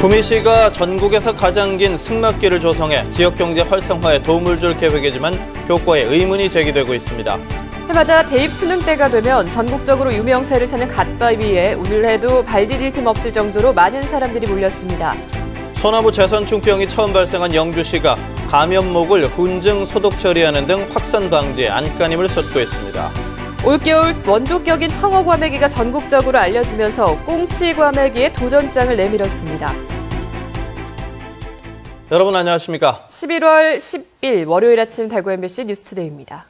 구미시가 전국에서 가장 긴 승막길을 조성해 지역경제 활성화에 도움을 줄 계획이지만 효과에 의문이 제기되고 있습니다. 해마다 대입 수능 때가 되면 전국적으로 유명세를 타는 갓바위에 오늘에도 발 디딜 틈 없을 정도로 많은 사람들이 몰렸습니다. 소나무 재선충병이 처음 발생한 영주시가 감염목을 훈증 소독 처리하는 등 확산 방지에 안간힘을 쏟고 있습니다. 올겨울 원조격인 청어 과메기가 전국적으로 알려지면서 꽁치 과메기에 도전장을 내밀었습니다. 여러분 안녕하십니까? 11월 10일 월요일 아침 대구 MBC 뉴스투데이입니다.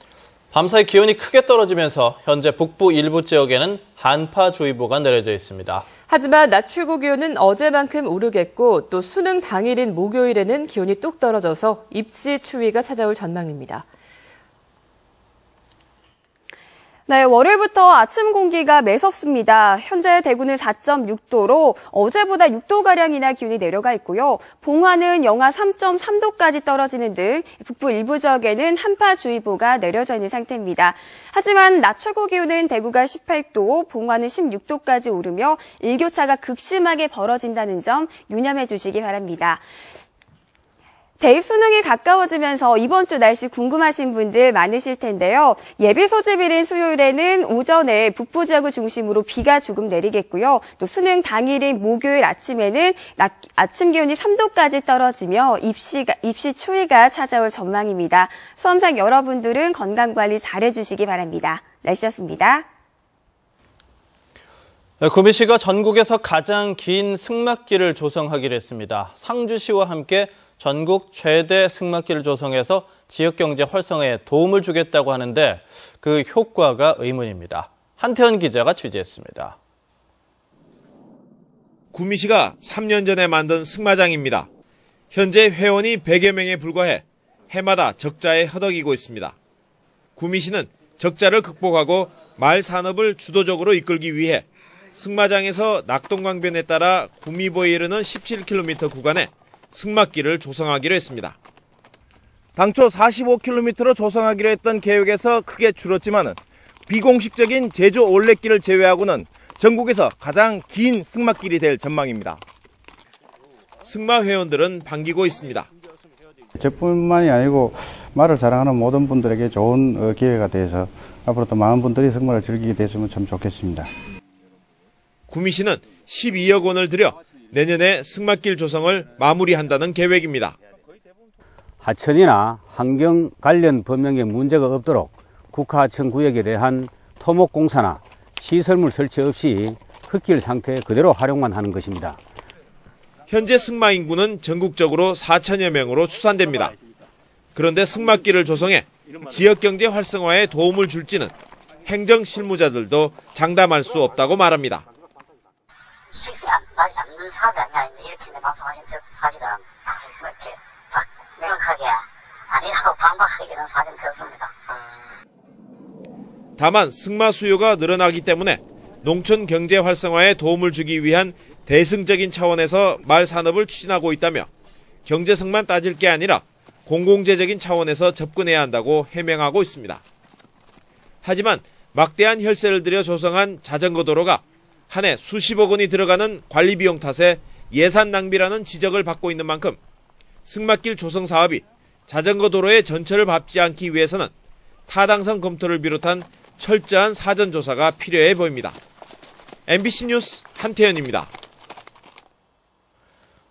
밤사이 기온이 크게 떨어지면서 현재 북부 일부 지역에는 한파주의보가 내려져 있습니다. 하지만 낮 최고 기온은 어제만큼 오르겠고 또 수능 당일인 목요일에는 기온이 뚝 떨어져서 입시 추위가 찾아올 전망입니다. 네, 월요일부터 아침 공기가 매섭습니다. 현재 대구는 4.6도로 어제보다 6도가량이나 기온이 내려가 있고요. 봉화는 영하 3.3도까지 떨어지는 등 북부 일부 지역에는 한파주의보가 내려져 있는 상태입니다. 하지만 낮 최고 기온은 대구가 18도, 봉화는 16도까지 오르며 일교차가 극심하게 벌어진다는 점 유념해 주시기 바랍니다. 대입 수능이 가까워지면서 이번 주 날씨 궁금하신 분들 많으실 텐데요. 예비 소집일인 수요일에는 오전에 북부 지역을 중심으로 비가 조금 내리겠고요. 또 수능 당일인 목요일 아침에는 낮, 아침 기온이 3도까지 떨어지며 입시가, 입시 추위가 찾아올 전망입니다. 수험생 여러분들은 건강 관리 잘 해주시기 바랍니다. 날씨였습니다. 네, 구미시가 전국에서 가장 긴 승막길을 조성하기로 했습니다. 상주시와 함께 전국 최대 승막길을 조성해서 지역경제 활성화에 도움을 주겠다고 하는데 그 효과가 의문입니다. 한태현 기자가 취재했습니다. 구미시가 3년 전에 만든 승마장입니다. 현재 회원이 100여 명에 불과해 해마다 적자에 허덕이고 있습니다. 구미시는 적자를 극복하고 말 산업을 주도적으로 이끌기 위해 승마장에서 낙동강변에 따라 구미보에 이르는 17km 구간에 승막길을 조성하기로 했습니다. 당초 45km로 조성하기로 했던 계획에서 크게 줄었지만 비공식적인 제주 올레길을 제외하고는 전국에서 가장 긴 승막길이 될 전망입니다. 승마 회원들은 반기고 있습니다. 저뿐만이 아니고 말을 사랑하는 모든 분들에게 좋은 어, 기회가 돼서 앞으로 또 많은 분들이 승마를 즐기게 됐으면 참 좋겠습니다. 구미시는 12억 원을 들여 내년에 승막길 조성을 마무리한다는 계획입니다. 하천이나 환경 관련 범용에 문제가 없도록 국하하천 구역에 대한 토목공사나 시설물 설치 없이 흙길 상태 그대로 활용만 하는 것입니다. 현재 승마 인구는 전국적으로 4천여 명으로 추산됩니다. 그런데 승막길을 조성해 지역경제 활성화에 도움을 줄지는 행정 실무자들도 장담할 수 없다고 말합니다. 않는 사업이 아니냐 이렇게 방송하신 사실은 뭐 이렇게 딱 명확하게 아니라고 반박하기는 사실 그렇습니다. 다만 승마 수요가 늘어나기 때문에 농촌 경제 활성화에 도움을 주기 위한 대승적인 차원에서 말 산업을 추진하고 있다며 경제성만 따질 게 아니라 공공재적인 차원에서 접근해야 한다고 해명하고 있습니다. 하지만 막대한 혈세를 들여 조성한 자전거 도로가 한 해 수십억 원이 들어가는 관리 비용 탓에 예산 낭비라는 지적을 받고 있는 만큼 승막길 조성 사업이 자전거 도로의 전철을 밟지 않기 위해서는 타당성 검토를 비롯한 철저한 사전 조사가 필요해 보입니다. MBC 뉴스 한태현입니다.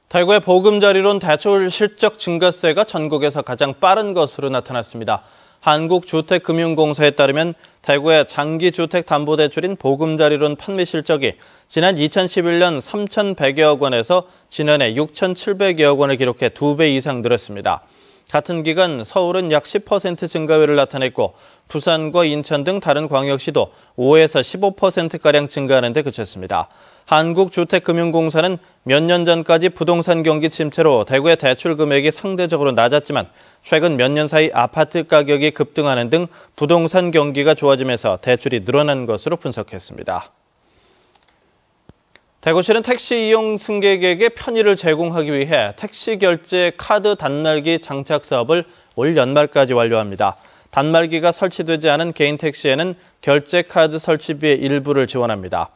대구의 보금자리론 대출 실적 증가세가 전국에서 가장 빠른 것으로 나타났습니다. 한국주택금융공사에 따르면 대구의 장기주택담보대출인 보금자리론 판매 실적이 지난 2011년 3,100여억 원에서 지난해 6,700여억 원을 기록해 두배 이상 늘었습니다. 같은 기간 서울은 약 10% 증가율을 나타냈고 부산과 인천 등 다른 광역시도 5에서 15%가량 증가하는 데 그쳤습니다. 한국주택금융공사는 몇 년 전까지 부동산 경기 침체로 대구의 대출 금액이 상대적으로 낮았지만 최근 몇 년 사이 아파트 가격이 급등하는 등 부동산 경기가 좋아지면서 대출이 늘어난 것으로 분석했습니다. 대구시는 택시 이용 승객에게 편의를 제공하기 위해 택시 결제 카드 단말기 장착 사업을 올 연말까지 완료합니다. 단말기가 설치되지 않은 개인 택시에는 결제 카드 설치비의 일부를 지원합니다.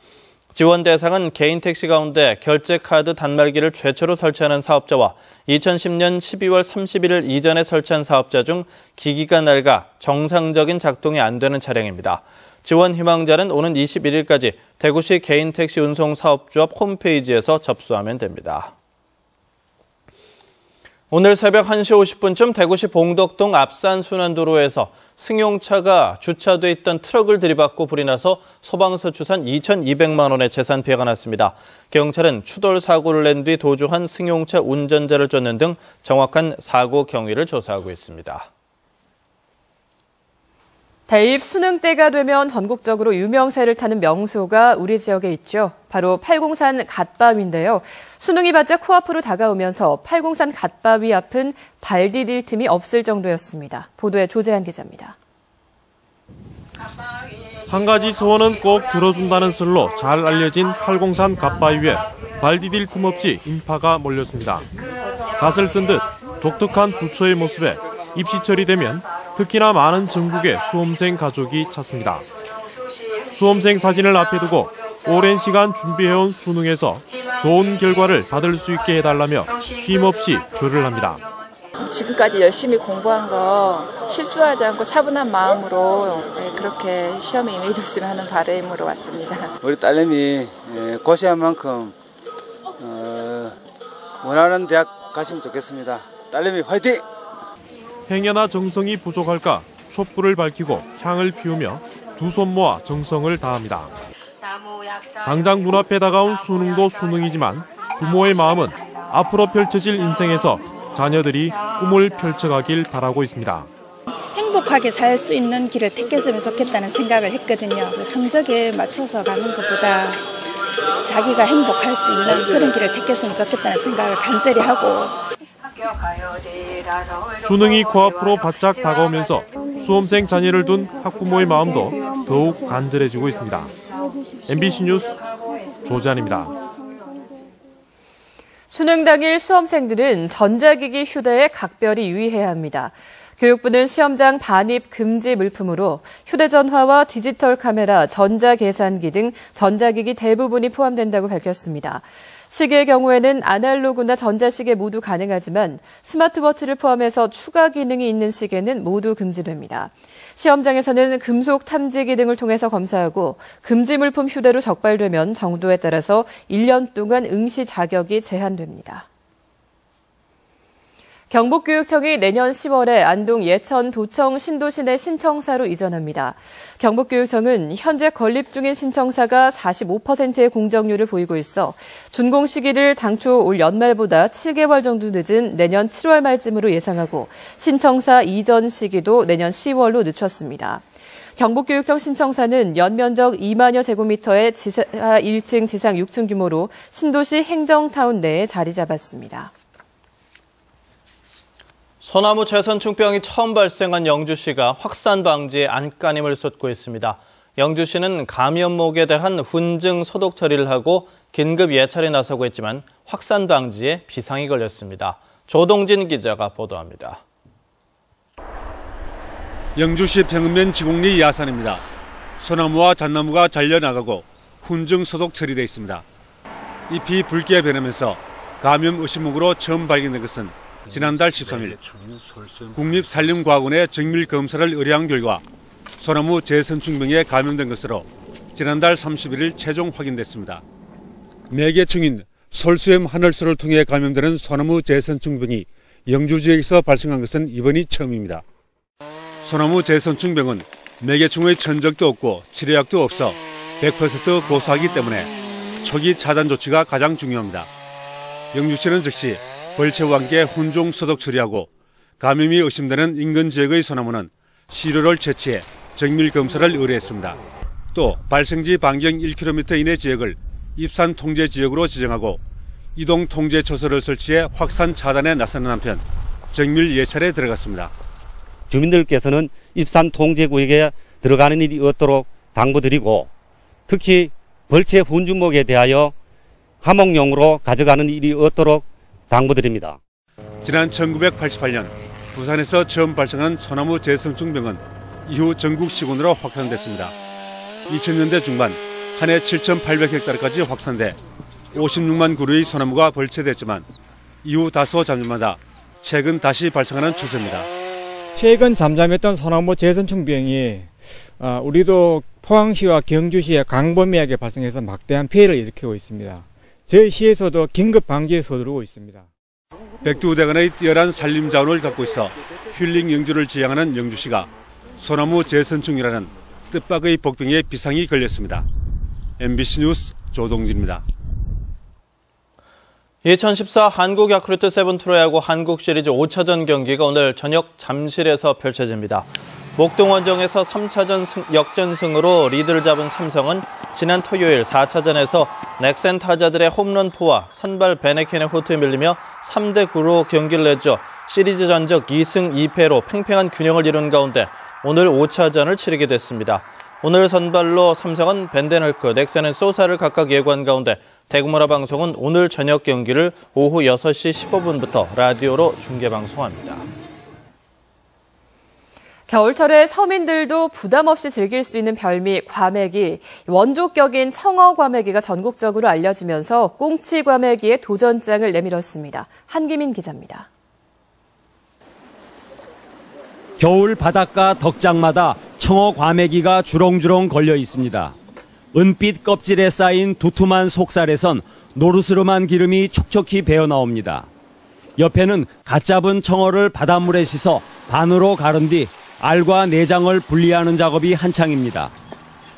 지원 대상은 개인 택시 가운데 결제 카드 단말기를 최초로 설치하는 사업자와 2010년 12월 31일 이전에 설치한 사업자 중 기기가 낡아 정상적인 작동이 안 되는 차량입니다. 지원 희망자는 오는 21일까지 대구시 개인 택시 운송 사업조합 홈페이지에서 접수하면 됩니다. 오늘 새벽 1시 50분쯤 대구시 봉덕동 앞산 순환도로에서 승용차가 주차돼 있던 트럭을 들이받고 불이 나서 소방서 추산 2,200만 원의 재산 피해가 났습니다. 경찰은 추돌 사고를 낸 뒤 도주한 승용차 운전자를 쫓는 등 정확한 사고 경위를 조사하고 있습니다. 대입 수능 때가 되면 전국적으로 유명세를 타는 명소가 우리 지역에 있죠. 바로 팔공산 갓바위인데요. 수능이 바짝 코앞으로 다가오면서 팔공산 갓바위 앞은 발 디딜 틈이 없을 정도였습니다. 보도에 조재한 기자입니다. 한 가지 소원은 꼭 들어준다는 설로 잘 알려진 팔공산 갓바위에 발 디딜 틈 없이 인파가 몰렸습니다. 갓을 쓴 듯 독특한 부처의 모습에 입시철이 되면 특히나 많은 전국의 수험생 가족이 찾습니다. 수험생 사진을 앞에 두고 오랜 시간 준비해온 수능에서 좋은 결과를 받을 수 있게 해달라며 쉼없이 절을 합니다. 지금까지 열심히 공부한 거 실수하지 않고 차분한 마음으로 예, 그렇게 시험에 임해줬으면 하는 바람으로 왔습니다. 우리 딸내미 예, 고생한 만큼 어, 원하는 대학 가시면 좋겠습니다. 딸내미 화이팅! 행여나 정성이 부족할까 촛불을 밝히고 향을 피우며 두 손 모아 정성을 다합니다. 당장 눈앞에 다가온 수능도 수능이지만 부모의 마음은 앞으로 펼쳐질 인생에서 자녀들이 꿈을 펼쳐가길 바라고 있습니다. 행복하게 살 수 있는 길을 택했으면 좋겠다는 생각을 했거든요. 성적에 맞춰서 가는 것보다 자기가 행복할 수 있는 그런 길을 택했으면 좋겠다는 생각을 간절히 하고 수능이 코앞으로 바짝 다가오면서 수험생 자녀를 둔 학부모의 마음도 더욱 간절해지고 있습니다. MBC 뉴스 조재환입니다. 수능 당일 수험생들은 전자기기 휴대에 각별히 유의해야 합니다. 교육부는 시험장 반입 금지 물품으로 휴대전화와 디지털 카메라, 전자계산기 등 전자기기 대부분이 포함된다고 밝혔습니다. 시계의 경우에는 아날로그나 전자시계 모두 가능하지만 스마트워치를 포함해서 추가 기능이 있는 시계는 모두 금지됩니다. 시험장에서는 금속 탐지기 등을 통해서 검사하고 금지 물품 휴대로 적발되면 정도에 따라서 1년 동안 응시 자격이 제한됩니다. 경북교육청이 내년 10월에 안동 예천 도청 신도시 내 신청사로 이전합니다. 경북교육청은 현재 건립 중인 신청사가 45%의 공정률을 보이고 있어 준공 시기를 당초 올 연말보다 7개월 정도 늦은 내년 7월 말쯤으로 예상하고 신청사 이전 시기도 내년 10월로 늦췄습니다. 경북교육청 신청사는 연면적 2만여 제곱미터의 지하 1층, 지상 6층 규모로 신도시 행정타운 내에 자리 잡았습니다. 소나무 재선충병이 처음 발생한 영주시가 확산 방지에 안간힘을 쏟고 있습니다. 영주시는 감염목에 대한 훈증 소독 처리를 하고 긴급 예찰에 나서고 있지만 확산 방지에 비상이 걸렸습니다. 조동진 기자가 보도합니다. 영주시 평읍면 지곡리 야산입니다. 소나무와 잣나무가 잘려나가고 훈증 소독 처리되어 있습니다. 잎이 붉게 변하면서 감염 의심목으로 처음 발견된 것은 지난달 13일 국립산림과학원의 정밀 검사를 의뢰한 결과 소나무 재선충병에 감염된 것으로 지난달 31일 최종 확인됐습니다. 매개충인 솔수염 하늘소를 통해 감염되는 소나무 재선충병이 영주 지역에서 발생한 것은 이번이 처음입니다. 소나무 재선충병은 매개충의 천적도 없고 치료약도 없어 100% 고사하기 때문에 초기 차단 조치가 가장 중요합니다. 영주시는 즉시 함께 혼종 소독 처리하고 감염이 의심되는 인근 지역의 소나무는 시료를 채취해 정밀 검사를 의뢰했습니다. 또 발생지 반경 1km 이내 지역을 입산 통제 지역으로 지정하고 이동 통제 초소를 설치해 확산 차단에 나서는 한편 정밀 예찰에 들어갔습니다. 주민들께서는 입산 통제 구역에 들어가는 일이 없도록 당부드리고 특히 벌채 훈주목에 대하여 화목용으로 가져가는 일이 없도록 당부드립니다. 지난 1988년 부산에서 처음 발생한 소나무 재성충병은 이후 전국 시군으로 확산됐습니다. 2000년대 중반 한 해 7,800헥타르까지 확산돼 56만 그루의 소나무가 벌채됐지만 이후 다소 잠잠하다 최근 다시 발생하는 추세입니다. 최근 잠잠했던 소나무 재선충 비행이 어, 우리도 포항시와 경주시의 강범위하게 발생해서 막대한 피해를 일으키고 있습니다. 저희 시에서도 긴급 방지에 서두르고 있습니다. 백두대간의 뛰어난 산림 자원을 갖고 있어 힐링 영주를 지향하는 영주시가 소나무 재선충이라는 뜻밖의 복병에 비상이 걸렸습니다. MBC 뉴스 조동진입니다. 2014 한국 야쿠르트 세븐 프로야구 한국 시리즈 5차전 경기가 오늘 저녁 잠실에서 펼쳐집니다. 목동원정에서 3차전 승, 역전승으로 리드를 잡은 삼성은 지난 토요일 4차전에서 넥센 타자들의 홈런포와 선발 베네켄의 호투에 밀리며 3대 9로 경기를 내줘 시리즈 전적 2승 2패로 팽팽한 균형을 이룬 가운데 오늘 5차전을 치르게 됐습니다. 오늘 선발로 삼성은 벤데널크, 넥센은 소사를 각각 예고한 가운데 대구문화 방송은 오늘 저녁 경기를 오후 6시 15분부터 라디오로 중계 방송합니다. 겨울철에 서민들도 부담 없이 즐길 수 있는 별미 과메기, 원조격인 청어 과메기가 전국적으로 알려지면서 꽁치 과메기의 도전장을 내밀었습니다. 한기민 기자입니다. 겨울 바닷가 덕장마다 청어 과메기가 주렁주렁 걸려 있습니다. 은빛 껍질에 쌓인 두툼한 속살에선 노르스름한 기름이 촉촉히 배어 나옵니다. 옆에는 갓 잡은 청어를 바닷물에 씻어 반으로 가른 뒤 알과 내장을 분리하는 작업이 한창입니다.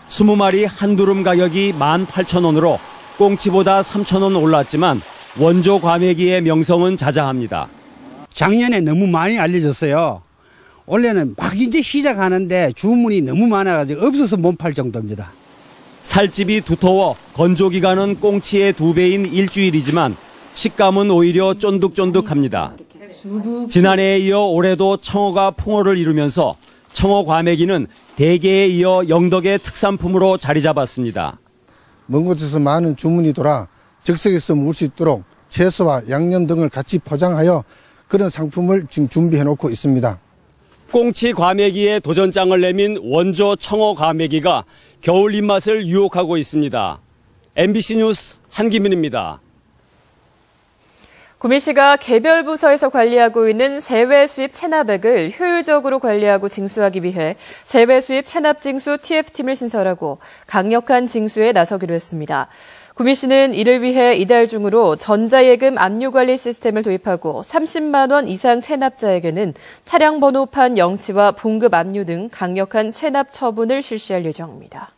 20마리 한 두름 가격이 18,000원으로 꽁치보다 3,000원 올랐지만 원조 과메기의 명성은 자자합니다. 작년에 너무 많이 알려졌어요. 올해는 막 이제 시작하는데 주문이 너무 많아가지고 없어서 못 팔 정도입니다. 살집이 두터워 건조 기간은 꽁치의 두 배인 일주일이지만 식감은 오히려 쫀득쫀득합니다. 지난해에 이어 올해도 청어가 풍어를 이루면서 청어 과메기는 대게에 이어 영덕의 특산품으로 자리 잡았습니다. 먼 곳에서 많은 주문이 돌아 즉석에서 먹을 수 있도록 채소와 양념 등을 같이 포장하여 그런 상품을 지금 준비해 놓고 있습니다. 꽁치 과메기에 도전장을 내민 원조 청어 과메기가 겨울 입맛을 유혹하고 있습니다. MBC 뉴스 한기민입니다. 구미시가 개별 부서에서 관리하고 있는 세외 수입 체납액을 효율적으로 관리하고 징수하기 위해 세외 수입 체납 징수 TF팀을 신설하고 강력한 징수에 나서기로 했습니다. 구미시는 이를 위해 이달 중으로 전자예금 압류관리 시스템을 도입하고 30만 원 이상 체납자에게는 차량 번호판 영치와 봉급 압류 등 강력한 체납 처분을 실시할 예정입니다.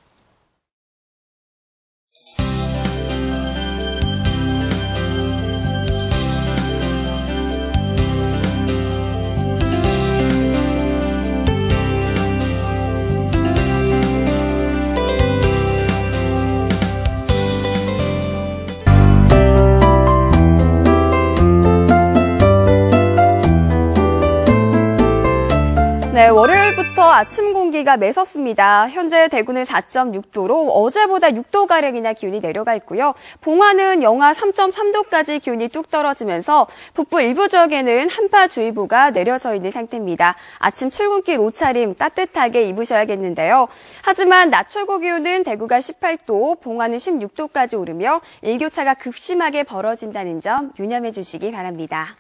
네, 월요일부터 아침 공기가 매섭습니다. 현재 대구는 4.6도로 어제보다 6도가량이나 기온이 내려가 있고요. 봉화는 영하 3.3도까지 기온이 뚝 떨어지면서 북부 일부 지역에는 한파주의보가 내려져 있는 상태입니다. 아침 출근길 옷차림 따뜻하게 입으셔야겠는데요. 하지만 낮 최고 기온은 대구가 18도, 봉화는 16도까지 오르며 일교차가 극심하게 벌어진다는 점 유념해 주시기 바랍니다.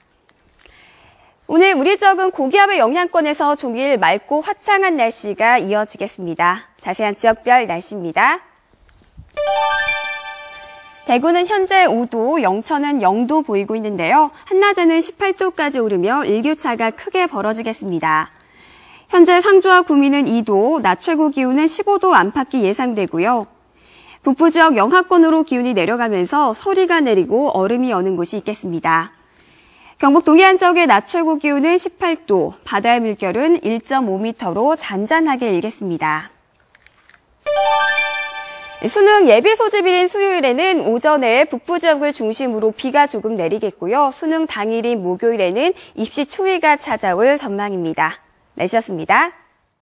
오늘 우리 지역은 고기압의 영향권에서 종일 맑고 화창한 날씨가 이어지겠습니다. 자세한 지역별 날씨입니다. 대구는 현재 5도, 영천은 0도 보이고 있는데요. 한낮에는 18도까지 오르며 일교차가 크게 벌어지겠습니다. 현재 상주와 구미는 2도, 낮 최고 기온은 15도 안팎이 예상되고요. 북부 지역 영하권으로 기온이 내려가면서 서리가 내리고 얼음이 여는 곳이 있겠습니다. 경북 동해안 지역의 낮 최고 기온은 18도, 바다의 물결은 1.5m로 잔잔하게 일겠습니다. 수능 예비 소집일인 수요일에는 오전에 북부 지역을 중심으로 비가 조금 내리겠고요. 수능 당일인 목요일에는 입시 추위가 찾아올 전망입니다. 날씨였습니다.